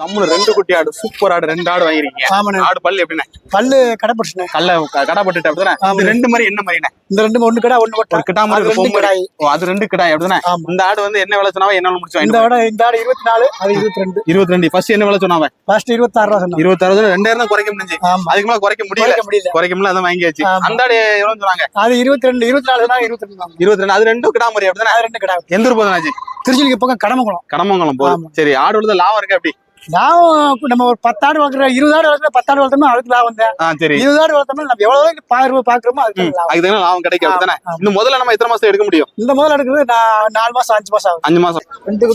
நம்மள ரெண்டு குட்டி ஆடு சூப்பர் ஆடு ரெண்டு ஆடு வாங்கிருக்கீங்க ஆமாண்ணே. ஆடு பல்லு எப்படிண்ணே? பல்லு கடை பிடிச்சுண்ணே கல்ல க- கடை போட்டுட்டு அப்படிதானே ரெண்டு மாதிரி என்ன மாதிரிண்ணே? இந்த ரெண்டு ஒண்ணு கடை ஒண்ணு பட்டா கிட்டா மாதிரி ரெண்டு கிடாய். அது ரெண்டு கிடாய் அப்படிதானே. இந்த ஆடு வந்து என்ன விலை சொன்னாவோ என்ன முடிச்சு இந்த விட இந்த ஆடு இருபத்தி நாலு அது இருபத்தி ரெண்டு இருபத்தி ரெண்டு ஃபர்ஸ்ட் என்ன விலை சொன்னாவ லாஸ்ட் இருபத்தாறு ரூபா சொன்னாங்க இருபத்தாறு ரூபா, ரெண்டாயிரம் தான் குறைக்க முடிஞ்சு. அதுக்கு மேல குறைக்க முடியல. முடியல. குறைக்க முடியல அதான் வாங்கியாச்சு. அந்த ஆடு எவ்வளவு சொன்னாங்க? அது இருபத்தி ரெண்டு இருபத்தி நாலு இருபத்தி ரெண்டு இருபத்தி ரெண்டு அது ரெண்டும் கிடா மாதிரி அப்படிதானே? அது ரெண்டு கடை. எந்த போதுனாச்சு திருச்சிக்கு பக்கம் கடமங்குளம் கடமங்கலம் போதும். சரி ஆடு வந்து லாபம் இருக்கு அப்படி லாபம் நம்ம ஒரு பத்தாடு வளர்க்குற இருபது ஆடு வளர்க்குற பத்தாடு வளர்த்தோம்னா அதுக்கு லாபம் தான் சரி. இருபது ஆடு வளர்த்தோம்னா நம்ம எவ்வளவு பாக்குறோம் பாக்குறோமோ அதுக்கு அதுக்கு லாபம் கிடைக்கும் ஆமா. இன்னும் முதல்ல நம்ம எத்தனை மாசம் எடுக்க முடியும்? இந்த முதல்ல எடுக்கிறது நாலு மாசம் அஞ்சு மாசம் ஆகும். அஞ்சு மாசம். ரெண்டு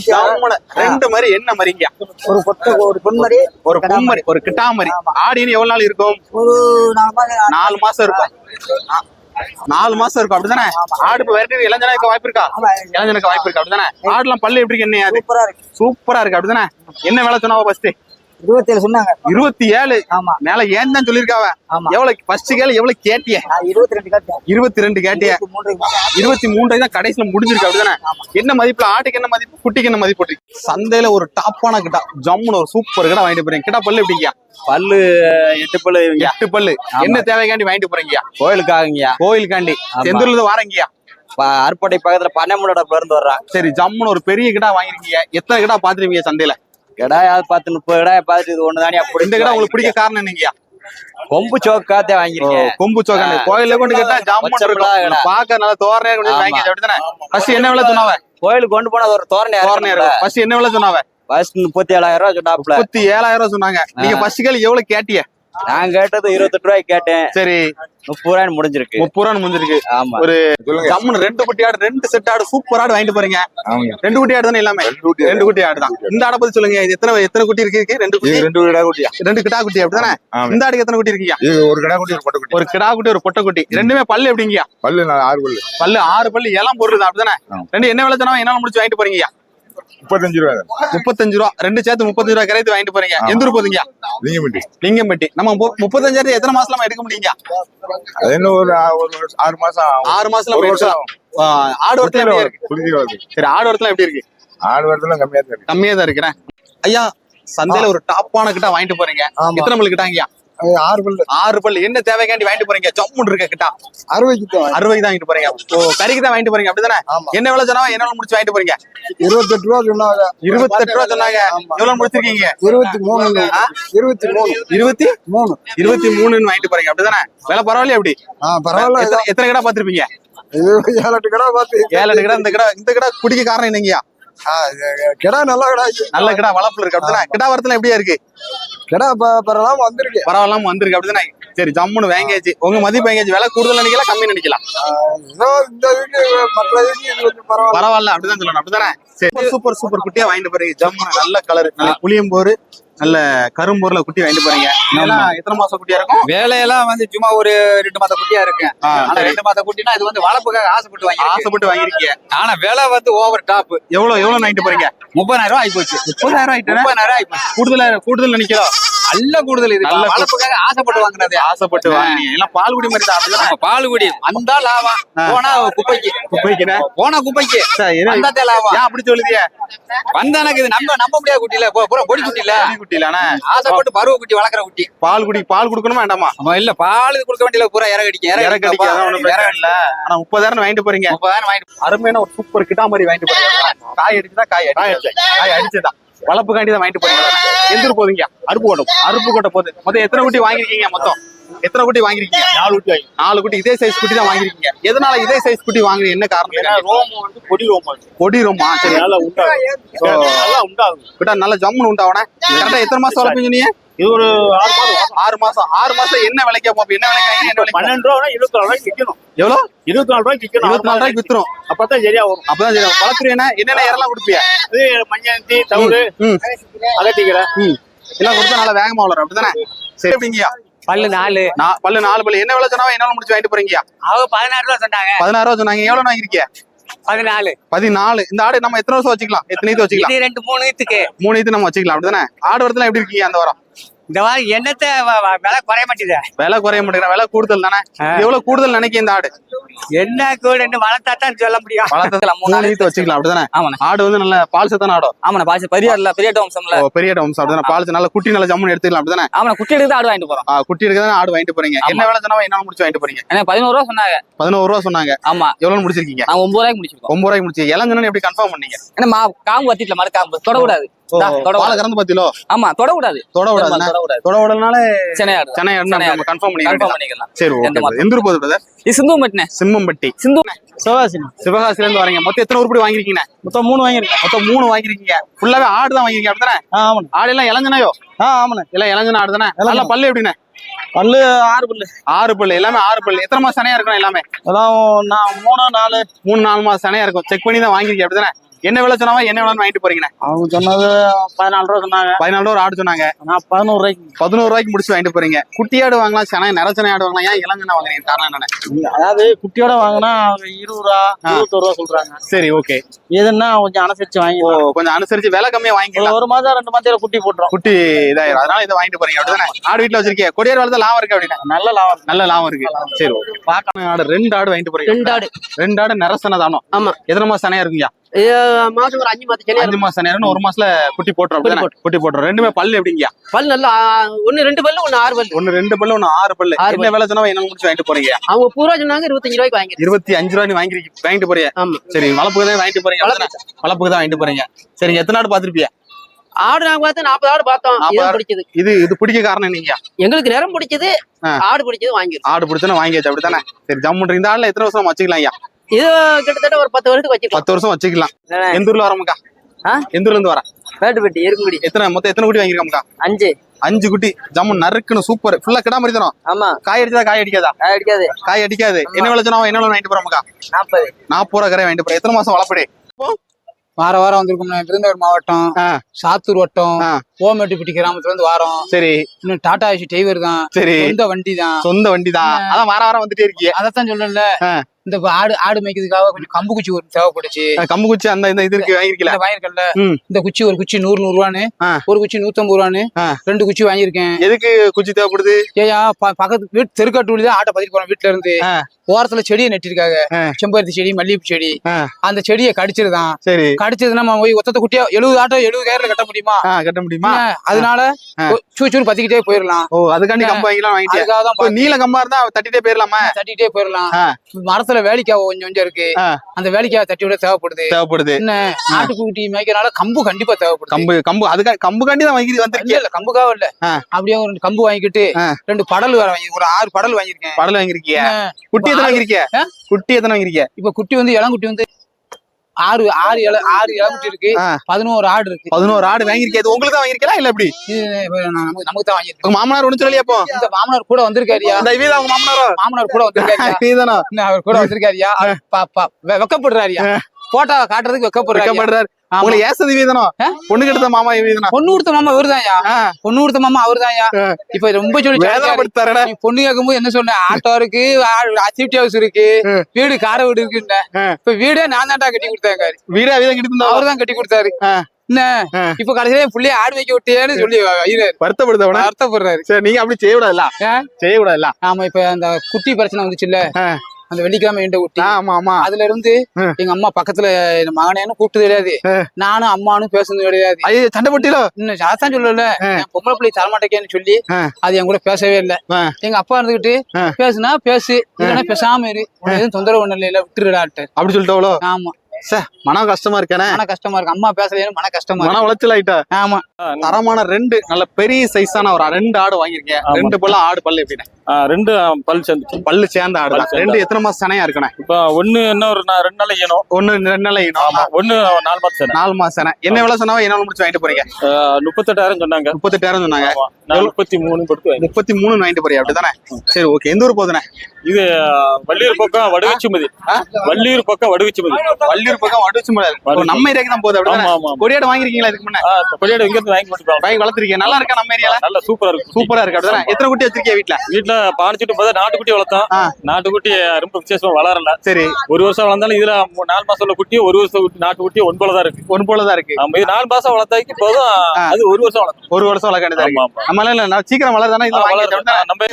ரெண்டு மாதிரி என்ன மாதிரிங்க ஒரு கொட்டை ஒரு பொன்மரி ஒரு கும்மரி ஒரு கிட்டாமரி. ஆடு இனி எவ்வளவு நாள் இருக்கும்? ஒரு நாலு மாசம் நாலு மாசம். இருக்கும். நாலு மாசம் இருக்கும் அப்படிதானே ஆடு இப்ப விரட்டி இளைஞனுக்கு வாய்ப்பு இருக்கா? இளைஞனுக்கு வாய்ப்பு இருக்கு அப்படிதானே ஆடுலாம் பல்லு எப்படி இருக்கு என்ன அது? சூப்பரா இருக்கு. சூப்பரா இருக்கு அப்படிதானே என்ன விலை சொன்னாவோ ஃபர்ஸ்ட் இருபத்தி ஏழு சொன்னாங்க. இருபத்தி ஏழு ஆமா. மேல ஏன் தான் சொல்லிருக்காவ ஆமா. எவ்வளவு ஃபர்ஸ்ட் கேள் எவ்வளவு கேட்டிய? இருபத்தி ரெண்டு காட்டு இருபத்தி ரெண்டு கேட்டிய மூன்று இருபத்தி மூன்று தான் கடைசியில முடிஞ்சிருக்கு அப்படிதானே? என்ன மதிப்புல ஆட்டுக்கு என்ன மதிப்பு? குட்டிக்கு என்ன மதிப்பு? போட்டிருக்கு சந்தையில ஒரு டாப்பான கிட்டா ஜம்முன்னு ஒரு சூப்பர் கிட்ட வாங்கிட்டு போறீங்க. கிட்டா பல்லு எப்படிங்க பல்லு எட்டு பல்லு எட்டு பல்லு. என்ன தேவைக்காண்டி வாங்கிட்டு போறீங்க கோயிலுக்காகங்கய்யா கோயிலுக்காண்டி. செந்தூர்ல இருந்து வாரங்கய்யா ப- அருப்படை பக்கத்துல பனைமுடப்புல இருந்து வர்றான் சரி ஜம்முன்னு ஒரு பெரிய கிடா வாங்கிருக்கீங்க. எத்தனை கிடா பாத்துருவீங்க சந்தையில? கிடாயாவது பத்து முப்பது கிடாய பார்த்துட்டு இது ஒண்ணு தானே அப்படி இந்த கிடா உங்களுக்கு பிடிக்க காரணம் என்னங்கய்யா? கொம்பு சோக்காத்தே வாங்கிருக்கேன் கொம்பு சோகனை ஆ. கோயில்ல கொண்டு கேட்டா ஜாமுன் இருக்கும். பாக்க நல்லா தோரணையா கொண்டு. வாங்கி அப்படிதானே ஃபர்ஸ்ட் என்ன விலை சொன்னாவ? கோயிலுக்கு கொண்டு போனா ஒரு தோரணை தோரணையா ஃபர்ஸ்ட் என்ன விலை சொன்னாவ? ஃபர்ஸ்ட் முப்பத்தி ஏழாயிரம் ரூபாய் சொன்னாப்புல. முப்பத்தி ஏழாயிரம் ரூபாய் சொன்னாங்க. நீங்க ஃபர்ஸ்ட் கேள்வி எவ்வளவு கேட்டிய? நான் கேட்டது இருபத்தெட்டு ரூபாய்க்கு கேட்டேன். சரி. முப்பது ரூபாய் முடிஞ்சிருக்கு. முப்பது ரூபா முடிஞ்சிருக்கு. ஆமா. ஒரு ஜம்முன்னு ரெண்டு குட்டி ஆடு ரெண்டு செட் ஆடு சூப்பர் ஆடு வாங்கிட்டு போறீங்க. ஆமாங்க. ரெண்டு குட்டி ஆடு தானே எல்லாமே? ரெண்டு குட்டி ஆடு. தான் இந்த ஆடை பத்தி சொல்லுங்க. இது எத்தனை எத்தனை குட்டி இருக்கு? ரெண்டு குட்டி? ரெண்டு கடா குட்டியா? ரெண்டு கிடா குட்டி அப்படிதானே? இந்த ஆடுக்கு எத்தனை குட்டி இருக்கீங்க? ஒரு கடா குட்டி ஒரு பொட்டை குட்டி. ஒரு கிடா குட்டி ஒரு பொட்டை குட்டி. ரெண்டுமே பல்லு எப்படிங்கயா பல்லு ஆறு பல்லு. பல்லு ஆறு பல்லு எல்லாம் பொருள் அப்படிதானே. ரெண்டு என்ன விலை சொன்னா என்னால முடிச்சு வாங்கிட்டு போறீங்க முப்பத்தஞ்சு ரூபா முப்பத்தஞ்சு ரூபா. ரெண்டு சேர்த்து முப்பத்தஞ்சு ரூபா கரைத்து வாங்கிட்டு போறீங்க. எந்த ஊர் போதுங்க லிங்கம்பட்டி. லிங்கம்பட்டி. நம்ம முப்பத்தஞ்சாயிரத்து எத்தனை மாசம் எடுக்க முடியுங்க? அது என்ன ஒரு ஆறு மாசம். ஆறு மாசத்துல ஒரு வருஷம் ஆடு வரத்துல சரி ஆடு வரத்துல எப்படி இருக்கு? ஆறு வருஷத்துல கம்மியா தான் இருக்கு. கம்மியா தான் இருக்கிறேன். ஐயா சந்தையில ஒரு டாப்பான கிட்ட வாங்கிட்டு போறீங்க. எத்தனை பல்லு கிட்டாங்கய்யா? ஆறு பல்லு. ஆறு பல்லு. என்ன தேவைக்காண்டி வாங்கிட்டு போறீங்க? ஜம்முன்னு இருக்க கிட்டா. அறுபது அறுபது தான் வாங்கிட்டு போறீங்க. ஓ கறிக்கு தான் வாங்கிட்டு போறீங்க. அப்படிதானே? என்ன விலை சொன்னா என்ன முடிச்சு வாங்கிட்டு போறீங்க? இருபத்தெட்டு ரூபா சொன்னாங்க. இருபத்தெட்டு ரூபா சொன்னாங்க. எவ்வளவு முடிச்சிருக்கீங்க? இருபத்தி மூணு? இருபத்தி மூணு. இருபத்தி மூணு. இருபத்தி மூணுன்னு வாங்கிட்டு போறீங்க. அப்படிதானே? விலை பரவாயில்லையா எப்படி ஆ பரவாயில்ல. எத்தனை- கடை பாத்திருப்பீங்க ஏழு எட்டு கடை பார்த்து. ஏழு எட்டு கடை இந்த கடை இந்த கடை குடிக்க காரணம் என்னங்கய்யா? ஆ, கிடா நல்லா கிடா. நல்ல கடை வளர்ப்புல இருக்கு. அப்படிதானே? கிடா வரத்துல எப்படியா இருக்கு? கிடா பரவாயில்லாம வந்திருக்கு. பரவாயில்லாம வந்திருக்கு. அப்படிதானே? சரி ஜம்முன்னு வாங்கியாச்சு உங்க மதிப்பு வாங்கியாச்சு விலை கூடுதல் நினைக்கலாம். கம்மி நினைக்கலாம் இந்த இதுக்கு மற்ற இதுக்கு இது கொஞ்சம் பரவாயில்ல. அப்படிதான் சொல்லணும். அப்படிதானே? சரி. சூப்பர் சூப்பர் குட்டியா வாங்கிட்டு போறீங்க. ஜம்முன்னு நல்ல கலர் நல்ல புளியம்போரு. நல்ல கரும்போர்ல குட்டி வாங்கிட்டு போறீங்க. எத்தனை மாசம் குட்டியா இருக்கும்? வேலையெல்லாம் வந்து சும்மா ஒரு ரெண்டு மாத குட்டியா இருக்கு. ஆனா. ரெண்டு மாத குட்டினா இது வந்து வளர்ப்புக்காக ஆசைப்பட்டு வாங்கி ஆசைப்பட்டு வாங்கிருக்கீங்க ஆனா விலை வந்து ஓவர் டாப் எவ்வளவு எவ்வளவு வாங்கிட்டு போறீங்க? முப்பதாயிரம் ரூபாய் ஆகி போச்சு முப்பதாயிரம் ஆயிட்டு முப்பதாயிரம் போச்சு கூடுதல் கூடுதல் நினைக்கிறோம். நல்ல கூடுதல் இது. நல்ல. வளர்ப்புக்காக ஆசைப்பட்டு வாங்குனது. ஆசைப்பட்டு வாங்கினீங்க. எல்லாம் பால் குடி மாதிரி தான். அப்படிதானே நம்ம பால் குடி வந்தா லாபம். ஆ. போனா குப்பைக்கு. குப்பைக்குண்ணே. போனா குப்பைக்கு. வந்தாத்தே லாபம். ஏன் அப்படி சொல்லுதிய? வந்தானக்கு இது நம்ம நம்ப முடியாத குட்டி இல்ல பூரா பொடி குட்டி இல்ல குட்டிலானே ஆசைப்பட்டு பருவ குட்டி வளர்க்குற குட்டி. பால் குடி பால் குடுக்கணுமா வேண்டாமா? இல்ல பால் கொடுக்க வேண்டியல பூரா இறகு அடிக்கும். இறகு அடிக்க அதான் ஒண்ணும் பிரச்சனை இல்ல. ஆனா முப்பதாயிரம் வாங்கிட்டு போறீங்க. முப்பதாயிரம் வாங்கிட்டு அருமையான ஒரு சூப்பர் கிட்டா மாதிரி வாங்கிட்டு போறீங்க. காய் அடிச்சுதான் காய் அடிச்சு. காய் அடிச்சதா? வளர்ப்புக்காண்டி தான் வாங்கிட்டு போறீங்க. எந்த ஊர் போவீங்க அருப்பு கோட்டை அருப்பு கோட்டை போகுது மொத்தம் எத்தனை குட்டி வாங்கிருக்கீங்க மொத்தம்? எத்தனை குட்டி வாங்கிருக்கீங்க நாலு குட்டி வாங்கி நாலு குட்டி. இதே சைஸ் குட்டி தான் வாங்கிருக்கீங்க எதனால இதே சைஸ் குட்டி வாங்குறீங்க? என்ன காரணம்? ரோமம் வந்து பொடி ரோமம் பொடி ரோமா? சரி. நல்லா உண்டாகும். நல்லா உண்டாகும். நல்ல ஜம்முன்னு உண்டாவனே கரெக்டா எத்தனை மாசம் வளர்ப்பீங்க நீங்க? இது ஒரு ஆறு மாசம் ஆறு மாசம். ஆறு மாசம் என்ன விலைக்கு போப்ப என்ன விலைக்கு வாங்கி, என்ன விலைக்கு பன்னெண்டு ரூபா இருபத்தி நாலு ரூபாய்க்கு விற்கணும் எவ்வளவு இருபத்தி நாலு ரூபாய்க்கு விற்கணும் இருபத்தி நாலு ரூபாய்க்கு வித்துரும். அப்பதான் சரியா வரும். அப்பதான் சரி வளர்க்குறீங்கன்னா என்னென்ன இறலாம் கொடுப்பியா? இது மஞ்சந்தி தவிடு ம் அகத்திக்கீரை. எல்லாம் கொடுத்தா நல்லா வேகமா வளரும். அப்படிதானே சரி எப்படிங்கய்யா பல்லு நாலு. பல்லு நாலு பல்லு. என்ன விலை சொன்னாலும் என்னால முடிச்சு வாங்கிட்டு போறீங்கயா அவங்க பதினாறு ரூபா சொன்னாங்க. பதினாறு ரூபா சொன்னாங்க. எவ்வளவு வாங்கிருக்கீங்க பதினாலு. பதினாலு. இந்த ஆடு நம்ம எத்தனை வருஷம் வச்சுக்கலாம்? எத்தனை வச்சுக்கலாம்? ரெண்டு மூணு இதுக்கு. மூணு இது நம்ம வச்சுக்கலாம். அப்படிதானே ஆடு வரத்துல எப்படி இருக்கீங்க அந்த வாரம்? இந்த மாதிரி என்னத்தை விலை குறைய மாட்டேங்குது. விலை குறைய மாட்டேங்கிற விலை கூடுதல் தானே? எவ்வளவு கூடுதல் நினைக்க இந்த ஆடு? என்ன கூட இன்னும் வளர்த்தா தான் சொல்ல முடியும். வளர்த்ததுல மூணு ஈத்து வச்சுக்கலாம் அப்படிதானே? ஆமாண்ணே. ஆடு வந்து நல்ல பால் சத்தான ஆடோ. ஆமாண்ணே பாசி பெரிய இல்ல பெரிய ஓ, பெரிய வம்சம் அப்படிதானே? பால் நல்ல குட்டி நல்ல ஜம்முன்னு எடுத்துக்கலாம் அப்படிதானே? ஆமாண்ணே குட்டி எடுத்து ஆடு வாங்கிட்டு போறோம். குட்டி எடுக்க ஆடு வாங்கிட்டு போறீங்க? என்ன விலை சொன்னா என்ன முடிச்சு வாங்கிட்டு போறீங்க? ஏன்னா பதினோரு ரூபா சொன்னாங்க. பதினோரு ரூபா சொன்னாங்க. ஆமா. எவ்வளவு முடிச்சிருக்கீங்க? நாங்க ஒன்பது ரூபாய்க்கு முடிச்சிருக்கோம். ஒன்பது ரூபாய்க்கு முடிச்சு இளஞ்சனு எப்படி கன்ஃபார்ம் பண்ணீங்க? ஏன்னா காம்பு வத்திட்டல மறு காம்பு. தொடக்கூடாது. பாலை கறந்து பாத்தீங்களோ ஆமா தொட தொடக்கூடாது தொட விடனால சென்னை ஆடு சென்னை சென்னை நம்ம கன்ஃபார்ம் கன்ஃபார்ம் பண்ணிக்கலாம். சரி ஓகே எந்த ஊர் போகுது பிரதர் இது சிந்து மட்டினே சிம்மம்பட்டி சிந்து சிவகாசினம் சிவகாசில இருந்து வரீங்க. மொத்தம் எத்தனை உருப்படி வாங்கிருக்கீங்க மொத்தம் மூணு வாங்கியிருக்கேன். மொத்தம் மூணு வாங்கிருக்கீங்க ஃபுல்லாவே ஆடு தான் வாங்கிருக்கீங்க அப்படிதானே ஆ ஆமாண்ணே. ஆடு எல்லாம் இளஞ்சனையோ? ஆ ஆமாண்ணே. எல்லாம் இளஞ்சன ஆடு தானே? நல்லா பல்லு எப்படிண்ணே? பல்லு ஆறு பல்லு. ஆறு பல்லு எல்லாமே ஆறு பல்லு. எத்தனை மாசம் சனையா இருக்கணும் எல்லாமே? அதான் மூணு நாலு. மூணு நாலு மாசம் சனையா இருக்கும். செக் பண்ணி தான் வாங்கிருக்கீங்க அப்படிதானே என்ன விலை சொன்னாவா என்ன விலை வாங்கிட்டு போறீங்கண்ணே? அவங்க சொன்னது பதினாலு ரூபா சொன்னாங்க. பதினாலு ரூபா ஆடு சொன்னாங்க. நான் பதினோரு ரூபாய்க்கு பதினோரு ரூபாய்க்கு முடிச்சு வாங்கிட்டு போறீங்க. குட்டி ஆடு வாங்கலாம் சனை நிறச்சனை ஆடு வாங்கலாம். ஏன் இளஞ்சனை வாங்குறீங்க? காரணம் என்னண்ணே? அதாவது குட்டியோட வாங்கினா அவங்க இருபது ரூபா இருபத்தொரு ரூபா சொல்றாங்க. சரி ஓகே. எதுன்னா கொஞ்சம் அனுசரிச்சு வாங்கி ஓ கொஞ்சம் அனுசரிச்சு விலை கம்மியா வாங்கிக்கலாம். ஒரு மாதம் ரெண்டு மாதத்துல குட்டி போட்டுரும். குட்டி இதாயிரும். அதனால இதை வாங்கிட்டு போறீங்க. அப்படிதானே? ஆடு வீட்டுல வச்சிருக்கீங்க கொடியார் வளர்த்து லாபம் இருக்கு அப்படின்னா நல்ல லாபம் நல்ல லாபம் இருக்கு. சரி ஓகே. பார்க்கலாம் ஆடு ரெண்டு ஆடு வாங்கிட்டு போறீங்க. ரெண்டு ஆடு. ரெண்டு ஆடு நிறசனை தானோ? ஆமா. எத்தனை மாசம் சனையா இருக்குங்க மாசம் ஒரு அஞ்சு மாசம் அஞ்சு மாசம் சனையா ஒரு மாசத்துல குட்டி போட்டுரும் குட்டி போட்டுரும். ரெண்டுமே பல்லு எப்படிங்க பல் நல்லா ஒண்ணு ரெண்டு பல்லு ஒண்ணு ஆறு பல்லு. ஒன்னு ரெண்டு பல்லு ஒன்னு ஆறு பல்லு. ஆறு என்ன விலை சொன்னா என்ன முடிச்சு வாங்கிட்டு போறீங்க? அவங்க பூரா சொன்னாங்க இருபத்தஞ்சு ரூபாய்க்கு வாங்கி இருபத்தி அஞ்சு ரூபாய் வாங்கிருக்கீங்க வாங்கிட்டு போறீங்க ஆமா. சரி வளப்புக்கு தான் வாங்கிட்டு போறீங்க? வளப்புக்கு தான் வாங்கிட்டு போறீங்க. சரி எத்தனை ஆடு பாத்திருப்பியா ஆடு நாங்க பார்த்து நாற்பது ஆடு பார்த்தோம். பிடிச்சது. இது இது பிடிக்க காரணம் நீங்க எங்களுக்கு நிறம் பிடிச்சது. ஆடு பிடிச்சது வாங்கிருக்கோம் ஆடு பிடிச்சா வாங்கியாச்சு அப்படித்தானே சரி ஜம்முன்ற இந்த ஆடுல எத்தனை வருஷம் வச்சுக்கலாம் ஐயா இது கிட்டத்தட்ட ஒரு பத்து வருஷத்துக்கு வச்சுக்கலாம். பத்து வருஷம் வச்சுக்கலாம். எந்த ஊர்ல வரமுக்கா ஆ? எந்த ஊர்ல இருந்து வர? வேட்டுப்பட்டி இருக்கும்படி எத்தனை மொத்தம் எத்தனை குட்டி வாங்கிருக்கோம்க்கா அஞ்சு. அஞ்சு குட்டி. ஜம்மு நறுக்குன்னு சூப்பர் ஃபுல்லா கிடா மாதிரி தானோ ஆமா. காய் அடிச்சதா காய் அடிக்காதா? அடிக்காது. காய் அடிக்காது. என்ன விலை சொன்னா என்ன வாங்கிட்டு போறோம்க்கா நாற்பது நாற்பது ரூபா கரை வாங்கிட்டு போறோம் எத்தனை மாசம் வளப்படி வார வாரம் வந்திருக்கோம் விருதுநகர் மாவட்டம். சாத்தூர் வட்டம். ஓமேட்டுப்பட்டி கிராமத்துல இருந்து வாரோம். சரி. இன்னும் டாடா ஏசி டிரைவர் தான். சரி. சொந்த வண்டி தான். சொந்த வண்டி தான். அதான் வார வாரம் வந்துட்டே இருக்கீங்க அதத்தான் சொல்லல ஆ. இந்த ஆடு ஆடு மேய்க்கிறதுக்காக கொஞ்சம் கம்பு குச்சி ஒரு தேவைப்படுச்சு. கம்பு குச்சி அந்த இந்த இது இருக்கு வாங்கிருக்கல இந்த குச்சி ஒரு குச்சி நூறு நூறு ரூபான்னு. ஒரு குச்சி நூத்தம்பது ரூபான்னு. ரெண்டு குச்சி வாங்கியிருக்கேன். எதுக்கு குச்சி தேவைப்படுது? ஏயா பக்கத்து வீட்டு தெருக்காட்டு தான் ஆட்டை பதிட்டு போறோம் வீட்டுல இருந்து. ஓரத்துல செடியை நட்டிருக்காங்க. செம்பருத்தி செடி மல்லிகைப்பூ செடி. அந்த செடியை கடிச்சிருதான். சரி. கடிச்சதுன்னா போய் ஒத்தத்தை குட்டியா எழுபது ஆட்டோ எழுபது கேரள கட்ட முடியுமா? கட்ட முடியுமா? அதனால ஆ. சூ சூர் பத்திக்கிட்டே போயிடலாம் ஓ அதுக்காண்டி கம்பு இப்போ நீல கம்பா இருந்தா தட்டிட்டே போயிடலாமா தட்டிட்டே போயிடலாம் ஆ. மரத்துல வேலிக்காய் கொஞ்சம் கொஞ்சம் இருக்கு. அந்த வேலிக்காய் தட்டி விட தேவைப்படுது. தேவைப்படுது. என்ன? நாட்டுக்குட்டி மேய்க்கிறனால கம்பு கண்டிப்பா தேவைப்படுது. கம்பு கம்பு அதுக்கா கம்பு காண்டி தான் வாங்கி வந்திருக்கீங்க இல்ல கம்புக்காக இல்ல. அப்படியே ஒரு கம்பு வாங்கிட்டு. ரெண்டு படல் வேற வாங்கி ஒரு ஆறு படல் வாங்கியிருக்கேன். படல் வாங்கிருக்கீங்க என்ன, குட்டி எத்தனை வாங்கிருக்கீங்க ஆ? குட்டி எத்தனை வாங்கிருக்கீங்க இப்ப குட்டி வந்து இளங்குட்டி வந்து ஆறு ஆறு இள ஆறு இளங்குட்டி இருக்கு. பதினோரு ஆடு இருக்கு. பதினோரு ஆடு வாங்கிருக்கீங்க இது உங்களுக்கு தான் வாங்கிருக்கீங்களா இல்ல எப்படி? நமக்கு தான் வாங்கியிருக்கேன் மாமனார் ஒண்ணு சொல்லலையா அப்போ? இந்த மாமனார் கூட வந்திருக்காருயா இந்த இவீதா உங்க மாமனாரோ? மாமனார் கூட வந்திருக்காருயா இன்னும் அவர் கூட வந்திருக்காருயா அவர் பா- பா- வெ- வெக்கப்படுறாருயா போட்டோ காட்டுறதுக்கு வெக்கப்படுறாரு. உங்களை ஏசது வீதனா ஆ? பொண்ணு கெடுத்த மாமா வீதனா பொண்ணு கொடுத்த மாமா அவருதான்யா பொண்ணு கொடுத்த மாமா அவருதான்யா? ஆ. இப்ப ரொம்ப சொல்லி பொண்ணு கேட்கும்போது என்ன சொன்ன? ஆட்டோ இருக்கு அசிப்டி ஹவுஸ் இருக்கு. வீடு கார வீடு இருக்குன்னு. இப்ப வீடே நான் தான்டா கட்டி கொடுத்தாங்க வீடா வீதம் கிட்ட அவர் தான் கட்டி கொடுத்தாரு. என்ன. இப்ப கடைசியில புள்ளைய ஆடு வைக்க விட்டியேன்னு சொல்லி வருத்தப்படுத்தவன வருத்தப்படுறாரு. சரி நீங்க அப்படி செய்ய கூடாதுல்ல? செய்ய கூடாதுல்ல ஆமா இப்ப அந்த குட்டி பிரச்சனை வந்துச்சுல்ல? ஆ. அந்த வெள்ளிக்கிழமை எண்ட குட்டி ஆமா ஆமா. அதுல இருந்து. எங்க அம்மா பக்கத்துல மகனேன்னு கூப்பிட்டது கிடையாது. நானும் அம்மானும் பேசுனது கிடையாது. ஐயோ சண்டை போட்டிலோ இன்னும் சாத்தான் சொல்லல. பொம்பளை பிள்ளை தரமாட்டேக்கேன்னு சொல்லி. அது என் கூட பேசவே இல்ல. எங்க அப்பா இருந்துகிட்டு. பேசுனா பேசு பேசாம இரு. எதுவும் தொந்தரவு ஒண்ணு இல்ல விட்டுருடாட்டு அப்படி சொல்லிட்டவளோ? ஆமா. சே மனம் கஷ்டமா இருக்கானே. மன கஷ்டமா இருக்கு. அம்மா பேசலையேன்னு மன கஷ்டமா மன உளைச்சல் ஆயிட்டா ஆமா. தரமான ரெண்டு நல்ல பெரிய சைஸான ஒரு ரெண்டு ஆடு வாங்கிருக்கேன். ரெண்டு பல்ல ஆடு பல்லு எப்படின்னு. ரெண்டு பல் சேர்ந்துச்சு பல்லு சேர்ந்த ஆடு சேர்ந்த ரெண்டு எத்தனை மாசம் சனையா இருக்கணும்? இப்ப ஒண்ணு என்ன ஒரு ரெண்டு நாள் ஈனும் ஒண்ணு ரெண்டு நாள் ஆமா. ஒண்ணு நாலு மாசம் சேனை. நாலு மாசம் சனை. என்ன விலை சொன்னாவோ என்ன முடிச்சு வாங்கிட்டு போறீங்க? முப்பத்தெட்டாயிரம் சொன்னாங்க. முப்பத்தெட்டாயிரம் சொன்னாங்க. முப்பத்தி மூணு கொடுத்து. முப்பத்தி மூணு வாங்கிட்டு போறியா? அப்படிதானே? சரி ஓகே. எந்த ஊர் போதுனே இது வள்ளியூர் பக்கம் வடுகச்சிமதி. வள்ளியூர் பக்கம் வடுகச்சிமதி. வள்ளியூர் பக்கம் வடுச்சு வடுச்சு. நம்ம ஏரியாக்கு தான் போகுது ஆமா. கொடியாடு வாங்கிருக்கீங்களா இதுக்கு முன்ன? ஆ, கொடியாடு இங்க இருந்து வாங்கி போட்டு வாங்கி வளர்த்துருக்கீங்க. நல்லா இருக்கா நம்ம ஏரியால? நல்ல சூப்பரா இருக்கு. சூப்பரா இருக்கு. அப்படிதானே? எத்தனை குட்டி வச்சிருக்கீங்க வீட்ல? வீட்டுல பானிச்சுட்டு போதா நாட்டுக்குட்டி வளர்த்தோம். நாட்டுக்குட்டி ரொம்ப விசேஷமா வளரல. சரி. ஒரு வருஷம் வளர்ந்தாலும் இதுல நாலு மாசம் உள்ள குட்டி ஒரு வருஷம் குட்டி நாட்டு குட்டி தான் இருக்கு. ஒன்று போலதான் இருக்கு. ஆமா இது நாலு மாசம் வளர்த்தாக்கி போதும். அது ஒரு வருஷம் வளர்க்கும். ஒரு வருஷம் வளர்க்க வேண்டியதா இருக்கு. ஆமா ஆமா. நம்மளால இல்ல நான் சீக்கிரம் வளருதானே நம்ம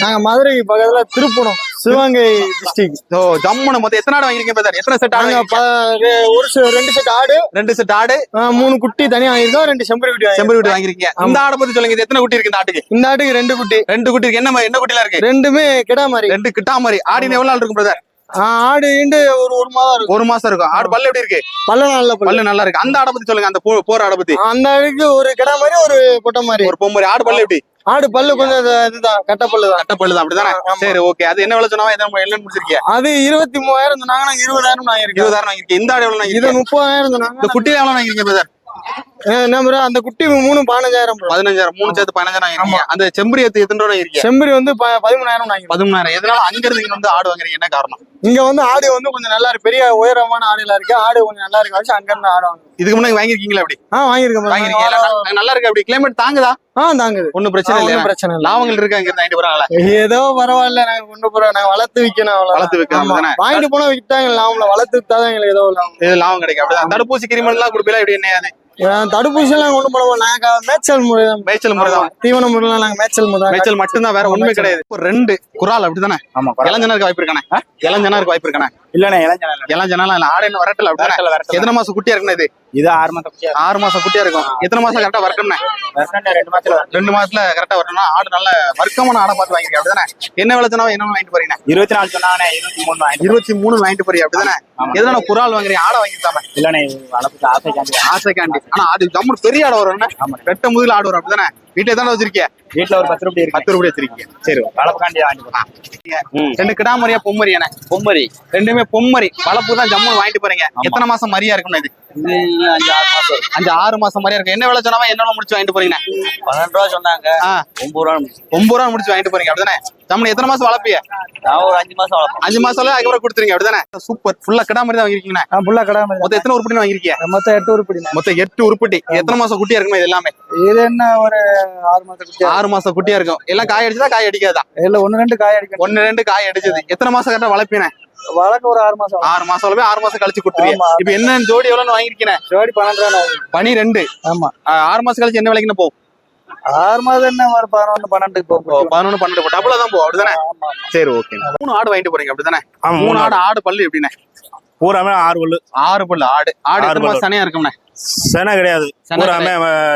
நாங்க மதுரை பக்கத்துல திருப்பணம் சிவகங்கை டிஸ்ட்ரிக்ட் ஓ ஜம்முன்னு மொத்தம் எத்தனை ஆடு வாங்கிருக்கீங்க பிரதர் எத்தனை செட் ஆடு நாங்க வாங்கிருக்கீங்க? ப- ரெ- ஒரு செ- ரெண்டு செட் ஆடு. ரெண்டு செட் ஆடு. மூணு குட்டி தனியா வாங்கியிருக்கோம் ரெண்டு செம்பரி குட்டி செம்பரி குட்டி வாங்கிருக்கீங்க இந்த ஆடை பத்தி சொல்லுங்க எத்தனை குட்டி இருக்கு இந்த ஆட்டுக்கு? இந்த ஆட்டுக்கு ரெண்டு குட்டி. ரெண்டு குட்டி இருக்கு. என்ன என்ன குட்டிலாம் இருக்கு? ரெண்டுமே கிடா மாதிரி. ரெண்டு கிட்டா மாதிரி. ஆடின எவ்வளவு நாள் இருக்கும் பிரதர் ஆடு ஈண்டு ஒரு ஒரு மாதம் இருக்கும். ஒரு மாசம் இருக்கும். ஆடு பல்லு எப்படி இருக்கு? பல்ல நல்ல பல்லு. நல்லா இருக்கு. அந்த ஆடை பத்தி சொல்லுங்க அந்த போற ஆடை பத்தி. அந்த ஆடுக்கு ஒரு கிடா மாதிரி ஒரு பொட்டை மாதிரி. ஒரு பொம்மரி ஆடு பல்லு எப்படி? ஆடு பல்லு கொஞ்சம் இது- இதுதான் கட்ட பல்லு தான் கட்ட பல்லு தான் அப்படிதானே. சரி ஓகே. அது என்ன விலை சொன்னா என்ன என்னன்னு முடிச்சிருக்கீங்க? அது இருபத்தி மூவாயிரம் சொன்னாங்க நாங்க இருபதாயிரம் இருபதாயிரம் வாங்கிருக்கீங்க இந்த ஆடு எவ்வளவு இது முப்பதாயிரம் சொன்னாங்க. இந்த குட்டியில எவ்வளவு வாங்கிருக்கீங்க பிரதர் என்ன bro, அந்த குட்டி மூணு பதினஞ்சாயிரம். பதினஞ்சாயிரம் மூணு சேர்த்து பதினஞ்சாயிரம் அந்த செம்பரி எத்து எத்தனை ரூபா வாங்கிருக்கீங்க? செம்பரி வந்து பதிமூணாயிரம் பதிமூணாயிரம். எதனால அங்க இருந்து இங்க வந்து ஆடு வாங்குறீங்க? என்ன காரணம்? இங்க வந்து ஆடு வந்து கொஞ்சம் நல்லா இருக்கு. பெரிய உயரமான ஆடுலாம் இருக்கு. ஆடு கொஞ்சம் நல்லா இருக்கு வச்சு அங்க இருந்து ஆடு வாங்க இதுக்கு முன்னாடி வாங்கிருக்கீங்களா அப்படி ஆ வாங்கியிருக்கோம் bro. வாங்கிருக்கீங்க நல்லா- இருக்கு அப்படி. கிளைமேட் தாங்குதா? ஆ தாங்குது. ஒண்ணும் பிரச்சனை இல்லையா? பிரச்சனை இல்லை. லாபங்கள் இருக்கு அங்க இருந்து போறாங்களா ஏதோ பரவாயில்ல நாங்க கொண்டு போறோம். நாங்க வளர்த்து விக்கணும் அவ்வளவு வளர்த்து விற்கணும் தானே வாங்கிட்டு போனா வித்தாங்க லாபம்ல. வளர்த்து வித்தாதான் எங்களுக்கு ஏதோ லாபம். இது லாபம் கிடைக்கும். அப்படிதான் தடுப்பூசி கிரிமன் எல்லாம் கொடுப்பீங்களா இப்படி என்ன அது ஏன் தடுப்பூசி எல்லாம் கொண்டு போனோம் நாங்க மேய்ச்சல் முறை தான். மேய்ச்சல் முறை தான். தீவன முறையில நாங்க மேய்ச்சல் முறை தான். மேய்ச்சல் மட்டும்தான் வேற ஒண்ணுமே கிடையாது. ஒரு ரெண்டு குரால் அப்படிதானே ஆமா இளஞ்சனா இருக்க வாய்ப்பு இருக்கானே? இளஞ்சனா இருக்க வாய்ப்பு இருக்கானே? இல்லண்ணே இளைஞர் இளஞ்சனா இல்ல ஆடு என்ன வரட்டல அப்படிதானே வரட்டல. எத்தனை மாசம் குட்டியா இருக்குண்ணே இது? இது ஆறு மாசம் குட்டியா ஆறு மாசம் குட்டியா இருக்கும். எத்தனை மாசம் கரெக்டா வரட்டும்னே இருக்கு. ரெண்டு மாசத்துல. ரெண்டு மாசத்துல கரெக்டா வரணும்னா ஆடு நல்ல வர்க்கமான ஆடை பார்த்து வாங்கிருக்கேன் அப்படிதானே என்ன விளைச்சனா என்ன வாங்கிட்டு போறீங்க? இருபத்தி நாலு சொன்னாங்கண்ணே இருபத்தி மூணு இருபத்தி மூணு வாங்கிட்டு போறீங்க அப்படிதானே ஆமா. எதனா குரால் வாங்குறீங்க ஆடை வாங்கிட்டாம இல்லண்ணே வளர்ப்புக்கு ஆசைக்காண்டி. ஆசைக்காண்டி. ஆனா அது ஜம்மு பெரிய ஆடு வரும் ஆமா. ரெட்ட முதல் ஆடு வரும் அப்படிதானே வீட்டுல தானே வச்சிருக்கிய? வீட்டுல ஒரு பத்து ரூபாய் இருக்கு பத்து ரூபாய் வச்சிருக்கீங்க. சரி வளர்ப்புக்காண்டி வாங்கி போறேன். ரெண்டு கிடாமரியா பொம்மரியானே பொம்மரி ரெண்டுமே பொம்மரி வளர்ப்பு தான் ஜம்மு வாங்கிட்டு போறீங்க. எத்தனை மாசம் மரியா இருக்கும்னு இது? இது அஞ்சு ஆறு மாசம். அஞ்சு ஆறு மாசம். மரியா இருக்கும் என்ன விலை சொன்னாம என்ன முடிச்சு வாங்கிட்டு போறீங்க? பன்னெண்டு ரூபா சொன்னாங்க. ஒன்பது ரூபா முடிச்சு. ஒன்பது ரூபா முடிச்சு வாங்கிட்டு போறீங்க. அப்படிதானே? ஜம்மு எத்தனை மாசம் வளர்ப்பிய நான் ஒரு அஞ்சு மாசம் வளர்ப்பேன். அஞ்சு மாசம்ல அதுக்கப்புறம் கொடுத்துருங்க. அப்படிதானே? சூப்பர். ஃபுல்லா கிடாமரி தான் வாங்கிருக்கீங்க ஆ, புல்லா கடை மாதிரி மொத்தம் எத்தனை உருப்படி வாங்கிருக்கீங்க? மொத்தம் எட்டு உருப்படி மொத்தம் எட்டு உருப்படி. எத்தனை மாசம் குட்டியா இருக்குமே இது எல்லாமே? இது என்ன ஒரு ஆறு மாசம் குட்டி ஆறு மாசம் குட்டியா இருக்கும். எல்லாம் காய் அடிச்சதா காய் அடிக்காதா? இல்ல ஒண்ணு ரெண்டு காய் அடிக்கணும். ஒன்னு ரெண்டு காய் அடிச்சது. எத்தனை மாசம் கரெக்டா வளர்ப்பீனே வளர்க்க ஒரு ஆறு மாசம் ஆறு மாசம் வளர்ப்பே ஆறு மாசம் கழிச்சு கொடுத்துருவீங்க. இப்ப என்ன ஜோடி எவ்வளவு வாங்கிருக்கீங்க ஜோடி பன்னெண்டு. பனி ரெண்டு. ஆமா. ஆறு மாசம் கழிச்சு என்ன விலைக்குன்னு போகும் ஆறு மாதம் என்ன ஒரு பதினொன்று பன்னெண்டுக்கு போகும் பதினொன்னு பன்னெண்டு போ டபுளா தான் போகும் அப்படிதானே சரி ஓகே மூணு ஆடு வாங்கிட்டு போறீங்க அப்படிதானே? மூணு ஆடு ஆடு. பல்லு எப்படிண்ணே? பூராமே ஆறு பல்லு. ஆறு பல்லு ஆடு. ஆடு. மாசம் சனையா இருக்கும்ண்ணே? சென கிடையாது. பூராமே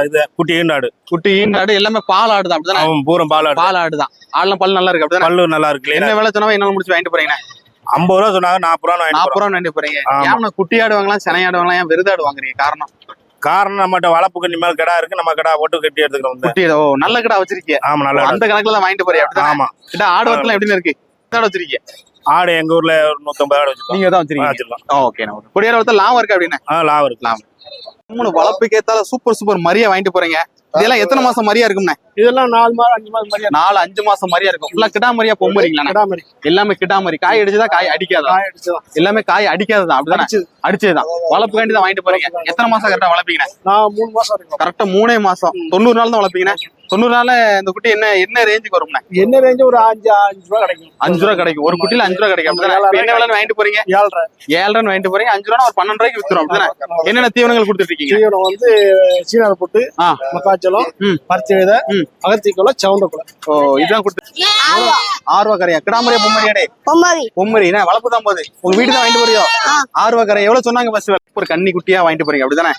இது குட்டி ஈண்டாடு. குட்டி ஈண்டு ஆடு எல்லாமே பால் ஆடு தான் அப்படிதானே? அவன் பூரம் பால் ஆடு. தான் ஆடுலாம் பல்லு நல்லா இருக்கு அப்படிதானே? பல்லு நல்லா இருக்கு என்ன விலை சொன்னா என்ன முடிச்சு வாங்கிட்டு போறீங்க ஐம்பது ரூபா சொன்னாங்க நாற்பது ரூபா நாற்பது. ரூபா வாங்கிட்டு போறீங்க. ஏன் குட்டி ஆடு வாங்கலாம் செனை ஆடு வாங்கலாம் ஏன் விருதாடு வாங்குறீங்க காரணம்? காரணம் நம்மகிட்ட வளர்ப்பு கண்ணி மேல கடா இருக்கு நம்ம கடா போட்டு கட்டி எடுத்துக்கிறோம். குட்டி ஓ நல்ல கடை வச்சிருக்கீங்க ஆமா நல்லா அந்த கணக்குல தான் வாங்கிட்டு போறீங்க அப்படிதானே? ஆமா. கிட்ட ஆடு வரலாம் எப்படின்னு இருக்கு? வச்சிருக்கீங்க ஆடு எங்க ஊர்ல ஒரு நூத்தம்பது ஆடு வச்சிருக்கோம். நீங்க தான் வச்சிருக்கீங்க ஓகே குடியார ஒருத்தர் லாபம் இருக்கு அப்படின்னு? லாபம் இருக்கு. மூணு வளப்புக்கு ஏத்தால சூப்பர் சூப்பர் மரியா வாங்கிட்டு போறீங்க. இதெல்லாம் எத்தனை மாசம் மரியா இருக்கும்னே? இதெல்லாம் நாலு மாதம் அஞ்சு மாதம் மாதிரி நாலு அஞ்சு மாசம் மரியா இருக்கும். ஃபுல்லா கிடா மரியா பொம்மரிங்களா கடா மாதிரி. எல்லாமே கிடா காய் அடிச்சதா காய் அடிக்காதா? காய் அடிச்சதான் எல்லாமே காய் அடிக்காததான் அப்படிதானே? அடிச்சது. அடிச்சதுதான். வளர்ப்பு வேண்டி தான் வாங்கிட்டு போறீங்க. எத்தனை மாசம் கரெக்டா வளர்ப்பீங்க? நான் மூணு மாசம் இருக்கும். கரெக்டா மூணே மாசம். தொண்ணூறு நாள் தான் வளர்ப்பீங்க. தொண்ணூறு நாள்ல இந்த குட்டி என்ன என்ன ரேஞ்சுக்கு வரும்ண்ணே என்ன ரேஞ்சு ஒரு அஞ்சு அஞ்சு ரூபா கிடைக்கும். அஞ்சு ரூபா கிடைக்கும். ஒரு குட்டியில அஞ்சு ரூபா கிடைக்கும். என்ன விலைன்னு வாங்கிட்டு போறீங்க? ஏழ்ரை. ஏழு ரூபா வாங்கிட்டு போறீங்க. அஞ்சு ரூபா ஒரு பன்னெண்டு ரூபாய்க்கு வித்துரும். அப்படிதானே? என்னென்ன தீவனங்கள் கொடுத்துட்டு இருக்கீங்க? தீவனம் வந்து சீனாவை போட்டு ஆ. மக்காச்சோளம் ம். பருத்தி விதை. அகத்திக்குள்ள சவுண்டக்குள்ள ஓ இதுதான் கொடுத்து ஆறு ரூபா கரையா கிடாமரியா பொம்மரியாடே பொம்மாரி பொம்மரி என்ன வளர்ப்பு தான் போகுது. உங்க வீடு தான் வாங்கிட்டு போறியோ? ஆறு ரூபா கரை எவ்வளவு சொன்னாங்க ஃபர்ஸ்ட் ஒரு கன்னி குட்டியா வாங்கிட்டு போறீங்க அப்படிதானே?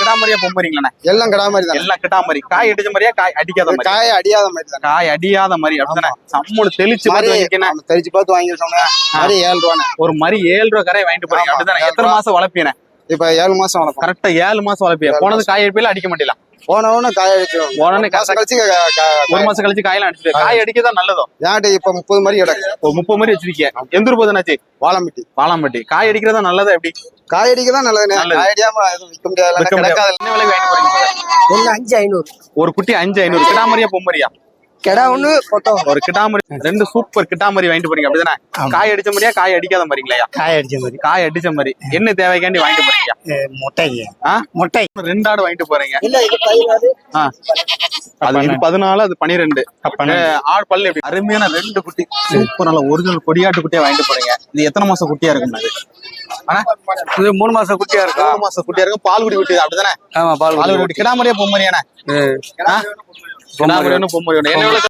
கிடாமரியா பொம்மரிங்களாண்ணே எல்லாம் கடா மாதிரி தான். எல்லாம் கிடாமரி காய் அடிச்ச மாதிரியா காய் அடிக்காத மாதிரி? காய அடியாத மாதிரி தான். காய் அடியாத மாதிரி அப்படிதானே? சம்முனு தெளிச்சு பார்த்து தெரிச்சு பார்த்து வாங்கிருக்கோங்க மாதிரி ஏழு ரூபாண்ணே ஒரு மாதிரி ஏழு ரூபா கரையை வாங்கிட்டு போறீங்க அப்படிதானே? எத்தனை. மாசம் வளர்ப்பீங்க? இப்ப ஏழு மாசம் வளர்ப்போம். கரெக்டா ஏழு மாசம் வளர்ப்பியா ஏழு போனது காய் அடிப்பீல அடிக்க மாட்டீங்களா? போனவொன்னு காய அடிச்சிடும் போனோடனே மாசம் கழிச்சு ஒரு மாசம் கழிச்சு காயெல்லாம் அடிச்சிட்டு காய் அடிக்கதான் நல்லதோ என்கிட்ட இப்ப முப்பது மாதிரி கிடக்கு? முப்பது மாதிரி வச்சிருக்கீங்க எந்த ஊர் போதுனாச்சு வாழம்பட்டி. வாழாம்பட்டி. காய் அடிக்கிறதா நல்லதா எப்படி? காய் அடிக்க தான் நல்லதுண்ணே. நல்லது. காய் அடியாம எதுவும் விற்க முடியாது. என்ன போறீங்க அஞ்சு ஐநூறு. ஒரு குட்டி அஞ்சு ஐநூறு. கிடாமரியா பொம்மரியா? கிடா ஒண்ணு பொட்டை ஒரு கிட்டாமரி ரெண்டு சூப்பர் கிட்டாமரி வாங்கிட்டு போறீங்க. அப்படிதானே? காய் அடிச்ச மாதிரியா காய் அடிக்காத மாதிரிங்களா காய அடிச்ச மாதிரி. காய் அடிச்ச மாதிரி. என்ன தேவைக்காண்டி வாங்கிட்டு போறீங்க? முட்டைங்க. ஆ? முட்டை. ரெண்டு ஆடு வாங்கிட்டு போறீங்க. அது பதினாலு அது பனிரெண்டு. ஆடு பல்லு எப்படி? அருமையான ரெண்டு குட்டி சூப்பர் நல்ல ஒரிஜினல் கொடியாட்டு குட்டியா வாங்கிட்டு போறீங்க. இது எத்தனை மாசம் குட்டியா இருக்கும் இது மூணு மாசம் குட்டியா இருக்கா? மூணு மாசம் குட்டியா இருக்கும். பால் குடி குட்டி அப்படிதானே? ஆமா பால் பால் குடி குட்டி. கிடாமரியா பொம்மரியானே கிடாமரி ஒண்ணு பொம்மரி ஒண்ணு என்ன விலை